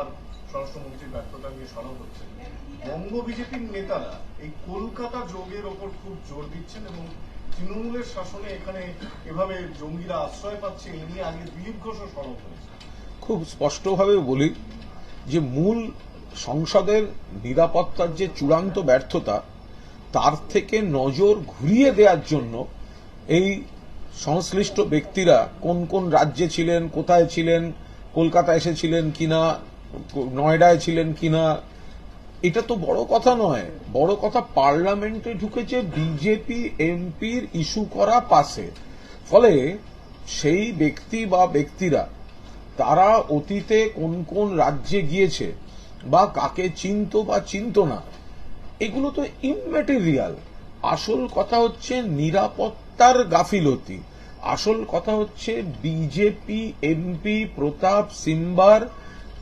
আর স্বরাষ্ট্রমন্ত্রীর ব্যর্থতা নিয়ে সরব হচ্ছে। বঙ্গ বিজেপির নেতারা এই কলকাতা যোগের ওপর খুব জোর দিচ্ছেন এবং তৃণমূলের শাসনে এখানে এভাবে জঙ্গিরা আশ্রয় পাচ্ছে এই নিয়ে আগে দিলীপ ঘোষও সরব হয়েছে খুব স্পষ্টভাবে বলি যে মূল সংসদের নিরাপত্তার যে চূড়ান্ত ব্যর্থতা, তার থেকে নজর ঘুরিয়ে দেওয়ার জন্য এই সংশ্লিষ্ট ব্যক্তিরা কোন কোন রাজ্যে ছিলেন, কোথায় ছিলেন কলকাতা এসেছিলেন কিনা নয়ডায় ছিলেন কিনা, এটা তো বড় কথা নয়। বড় কথা, পার্লামেন্টে ঢুকেছে বিজেপি, এমপির ইস্যু করা পাশে। ফলে সেই ব্যক্তি বা ব্যক্তিরা, তারা অতীতে কোন কোন রাজ্যে গিয়েছে বা কাকে চিনত বা চিনত না, এগুলো তো ইমমেটেরিয়াল আসল কথা হচ্ছে নিরাপত্তার গাফিলতি। আসল কথা হচ্ছে বিজেপি, এমপি, প্রতাপ সিম্বার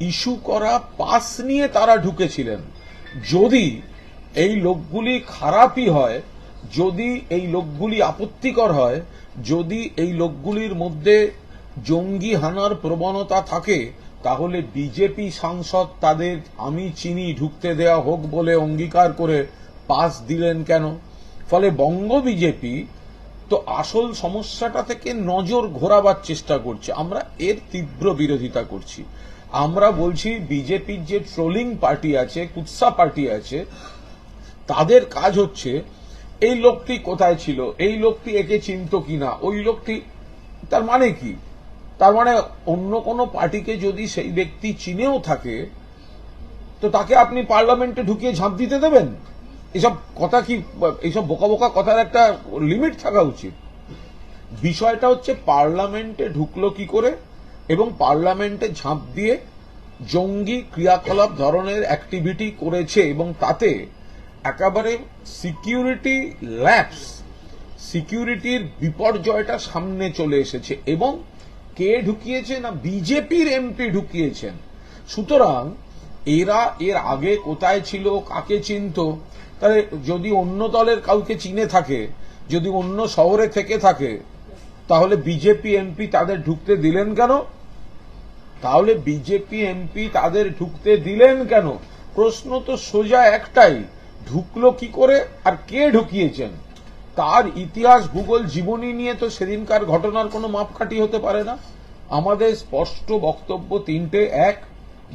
ইস্যু করা পাস নিয়ে তারা ঢুকেছিলেন। যদি এই লোকগুলি খারাপই হয়, যদি এই লোকগুলি আপত্তিকর হয়, যদি এই লোকগুলির মধ্যে জঙ্গি হানার প্রবণতা থাকে, তাহলে বিজেপি সাংসদ তাদের আমি চিনি ঢুকতে দেয়া হোক বলে অঙ্গীকার করে পাস দিলেন কেন? ফলে বঙ্গ বিজেপি তো আসল সমস্যাটা থেকে নজর ঘোরাবার চেষ্টা করছে। আমরা এর তীব্র বিরোধিতা করছি। আমরা বলছি বিজেপির যে ট্রোলিং পার্টি আছে, কুৎসা পার্টি আছে, তাদের কাজ হচ্ছে, এই লোকটি কোথায় ছিল, এই লোকটি একে চিনত কিনা, ওই লোকটি, তার মানে কি? তার মানে অন্য কোনো পার্টিকে যদি সেই ব্যক্তি চিনেও থাকে, তো তাকে আপনি পার্লামেন্টে ঢুকিয়ে ঝাঁপ দিতে দেবেন? এসব কথা কি এইসব বোকা বোকা কথার একটা লিমিট থাকা উচিত? বিষয়টা হচ্ছে পার্লামেন্টে ঢুকলো কি করে? এবং পার্লামেন্টে ঝাঁপ দিয়ে জঙ্গি ক্রিয়াকলাপ ধরনের অ্যাক্টিভিটি করেছে এবং তাতে একেবারে সিকিউরিটি ল্যাপস, সিকিউরিটির বিপর্যয়টা সামনে চলে এসেছে। এবং কে ঢুকিয়েছে না বিজেপির এমপি ঢুকিয়েছেন? সুতরাং এরা এর আগে কোথায় ছিল, কাকে চিনত? তাহলে যদি অন্য দলের কাউকে চিনে থাকে, যদি অন্য শহরে থেকে থাকে, তাহলে বিজেপি এমপি তাদের ঢুকতে দিলেন কেন? তাহলে বিজেপি এমপি তাদের ঢুকতে দিলেন কেন? প্রশ্ন তো সোজা একটাই, ঢুকলো কি করে আর কে ঢুকিয়েছেন? তার ইতিহাস ভূগোল জীবনী নিয়ে তো সেদিনকার ঘটনার কোনো মাপকাঠি হতে পারে না। আমাদের স্পষ্ট বক্তব্য তিনটে। এক,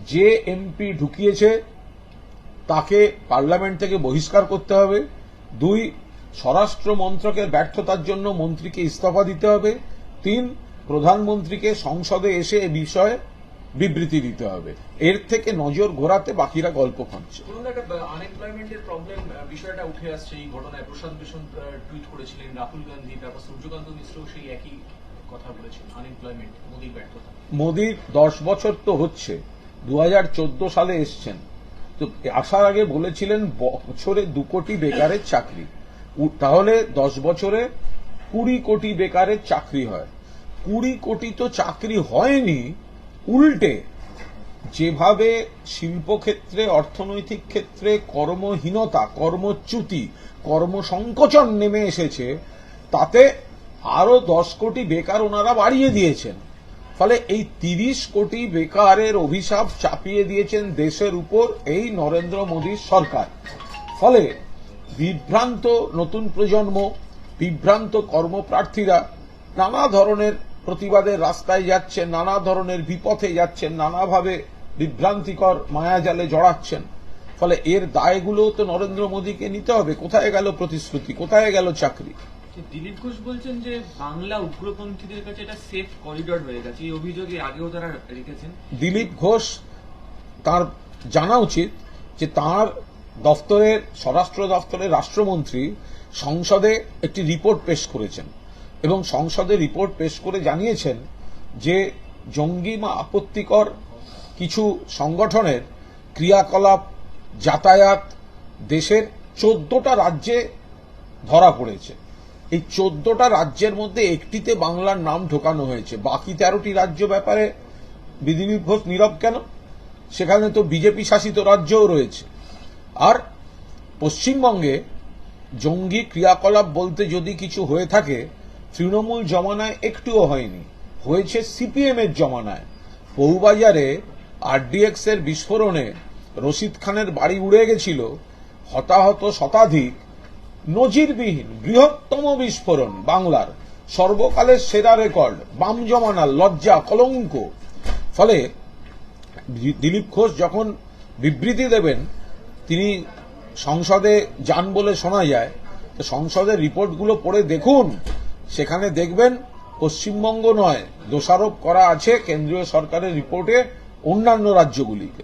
যে এমপি ঢুকিয়েছে, তাকে পার্লামেন্ট থেকে বহিষ্কার করতে হবে। দুই, স্বরাষ্ট্র মন্ত্রকের ব্যর্থতার জন্য মন্ত্রীকে ইস্তফা দিতে হবে। তিন, প্রধানমন্ত্রীকে সংসদে এসে এ বিষয়ে বিবৃতি দিতে হবে। এর থেকে নজর ঘোরাতে বাকিরা গল্প খাচ্ছে আনএমপ্লয়মেন্টের প্রবলেম বিষয়টা উঠে আসছে এই ঘটনায়। প্রশান্ত ভূষণ টুইট করেছিলেন রাহুল গান্ধী তারপর সূর্যকান্ত মিশ্র সেই একই কথা বলেছেন আনএমপ্লয়মেন্ট মোদীর ব্যর্থতা। মোদির দশ বছর তো হচ্ছে দু হাজার চোদ্দ সালে এসছেন। তো আসার আগে বলেছিলেন বছরে দু কোটি বেকারের চাকরি। তাহলে দশ বছরে কুড়ি কোটি বেকারের চাকরি হয়। কুড়ি কোটি তো চাকরি হয়নি উল্টে যেভাবে শিল্পক্ষেত্রে, অর্থনৈতিক ক্ষেত্রে কর্মহীনতা, কর্মচ্যুতি, কর্মসংকোচন নেমে এসেছে, তাতে আরও দশ কোটি বেকার ওনারা বাড়িয়ে দিয়েছেন। ফলে এই তিরিশ কোটি বেকারের অভিশাপ চাপিয়ে দিয়েছেন দেশের উপর এই নরেন্দ্র মোদীর সরকার। ফলে বিভ্রান্ত নতুন প্রজন্ম, বিভ্রান্ত কর্মপ্রার্থীরা, নানা ধরনের প্রতিবাদের রাস্তায় যাচ্ছেন নানা ধরনের বিপথে যাচ্ছেন নানাভাবে বিভ্রান্তিকর মায়াজালে জড়াচ্ছেন। ফলে এর দায়গুলো তো নরেন্দ্র মোদীকে নিতে হবে। কোথায় গেল প্রতিশ্রুতি? কোথায় গেল চাকরি? দিলীপ ঘোষ বলছেন যে বাংলা উগ্রপন্থীদের কাছে এটা সেফ করিডর হয়ে গেছে। এই অভিযোগে আগেও তারা রেখেছেন। দিলীপ ঘোষ তার জানা উচিত যে তার দফতরের স্বরাষ্ট্র দফতরের রাষ্ট্রমন্ত্রী সংসদে একটি রিপোর্ট পেশ করেছেন। এবং সংসদে রিপোর্ট পেশ করে জানিয়েছেন যে জঙ্গি বা আপত্তিকর কিছু সংগঠনের ক্রিয়াকলাপ, যাতায়াত দেশের চোদ্দটা রাজ্যে ধরা পড়েছে। এই চোদ্দটা রাজ্যের মধ্যে একটিতে বাংলার নাম ঢোকানো হয়েছে। বাকি তেরোটি রাজ্য ব্যাপারে ঘোষ নীরব কেন? সেখানে তো বিজেপি শাসিত রাজ্যও রয়েছে। আর পশ্চিমবঙ্গে জঙ্গি ক্রিয়াকলাপ বলতে যদি কিছু হয়ে থাকে তৃণমূল জমানায় একটুও হয়নি। হয়েছে সিপিএম এর জমানায়। বউবাজারে আরডিএক্স এর বিস্ফোরণে রশিদ খানের বাড়ি উড়ে গেছিল হতাহত শতাধিক নজিরবিহীন বৃহত্তম বিস্ফোরণ বাংলার সর্বকালের সেরা রেকর্ড, বাম জমানার লজ্জা, কলঙ্ক। ফলে দিলীপ ঘোষ যখন বিবৃতি দেবেন, তিনি সংসদে যান বলে শোনা যায়। তো সংসদের রিপোর্টগুলো পড়ে দেখুন। সেখানে দেখবেন পশ্চিমবঙ্গ নয় দোষারোপ করা আছে কেন্দ্রীয় সরকারের রিপোর্টে অন্যান্য রাজ্যগুলিকে।